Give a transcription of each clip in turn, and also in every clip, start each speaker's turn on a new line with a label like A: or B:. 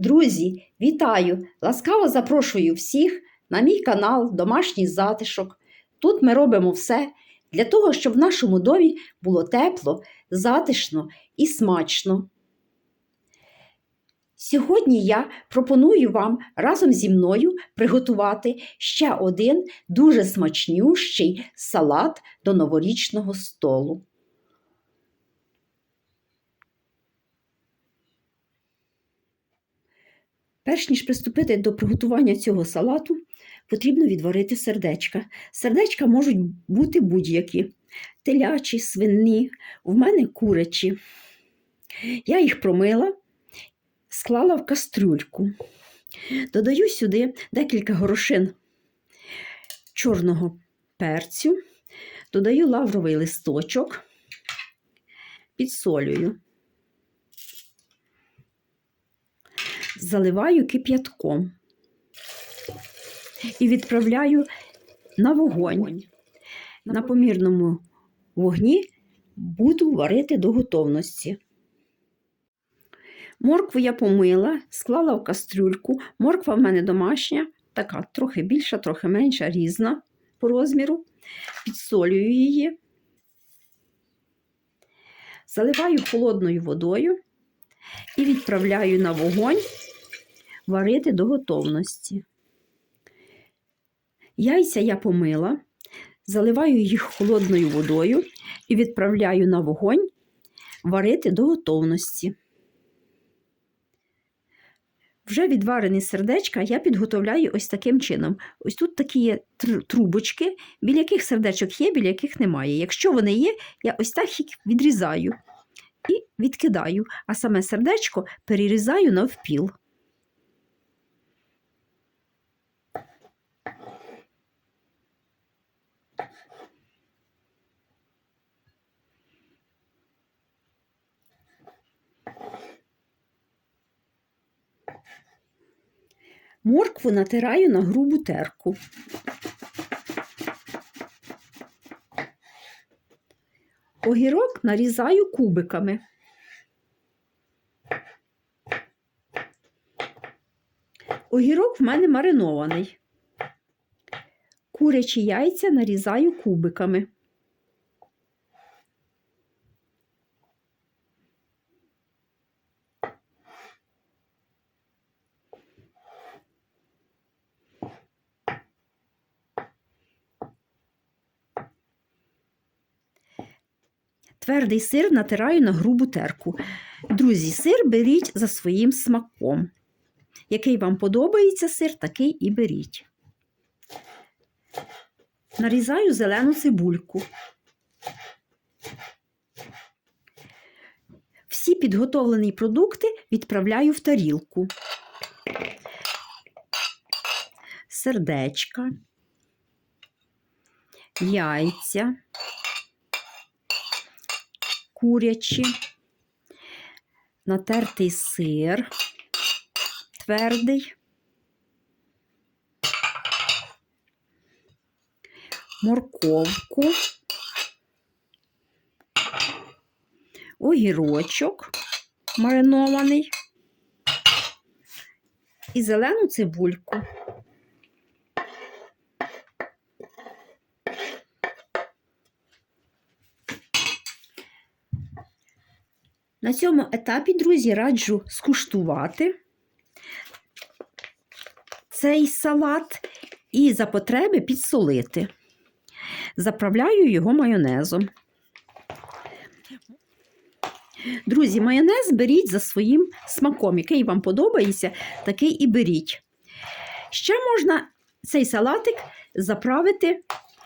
A: Друзі, вітаю! Ласкаво запрошую всіх на мій канал Домашній затишок. Тут ми робимо все для того, щоб в нашому домі було тепло, затишно і смачно. Сьогодні я пропоную вам разом зі мною приготувати ще один дуже смачнющий салат до новорічного столу. Перш ніж приступити до приготування цього салату, потрібно відварити сердечка. Сердечка можуть бути будь-які: телячі, свинні, в мене курячі. Я їх промила, склала в кастрюльку. Додаю сюди декілька горошин чорного перцю, додаю лавровий листочок, підсолюю. Заливаю кип'ятком і відправляю на вогонь. На помірному вогні буду варити до готовності. Моркву я помила, склала в кастрюльку. Морква в мене домашня, така трохи більша, трохи менша, різна по розміру. Підсолюю її, заливаю холодною водою і відправляю на вогонь варити до готовності. Яйця я помила, заливаю їх холодною водою і відправляю на вогонь варити до готовності. Вже відварені сердечка я підготовляю ось таким чином. Ось тут такі є трубочки, біля яких сердечок є, біля яких немає. Якщо вони є, я ось так їх відрізаю і відкидаю, а саме сердечко перерізаю навпіл. Моркву натираю на грубу терку. Огірок нарізаю кубиками. Огірок в мене маринований. Курячі яйця нарізаю кубиками. Твердий сир натираю на грубу терку. Друзі, сир беріть за своїм смаком. Який вам подобається сир, такий і беріть. Нарізаю зелену цибульку. Всі підготовлені продукти відправляю в тарілку. Сердечка, яйця курячі, натертий сир твердий, морковку, огірочок маринований і зелену цибульку. На цьому етапі, друзі, раджу скуштувати цей салат і за потреби підсолити. Заправляю його майонезом. Друзі, майонез беріть за своїм смаком, який вам подобається, такий і беріть. Ще можна цей салатик заправити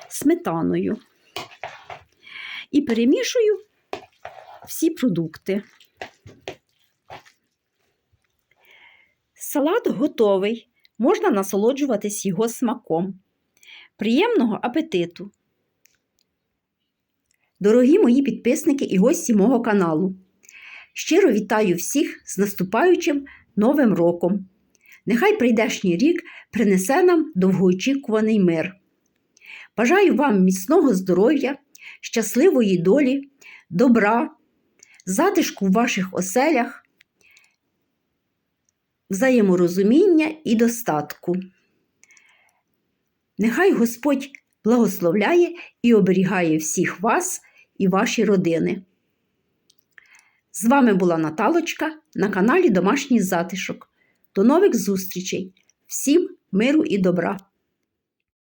A: сметаною. І перемішую всі продукти. Салат готовий, можна насолоджуватись його смаком. Приємного апетиту! Дорогі мої підписники і гості мого каналу. Щиро вітаю всіх з наступаючим Новим роком. Нехай прийдешній рік принесе нам довгоочікуваний мир. Бажаю вам міцного здоров'я, щасливої долі, добра затишку в ваших оселях, взаєморозуміння і достатку. Нехай Господь благословляє і оберігає всіх вас і ваші родини. З вами була Наталочка на каналі Домашній Затишок. До нових зустрічей! Всім миру і добра!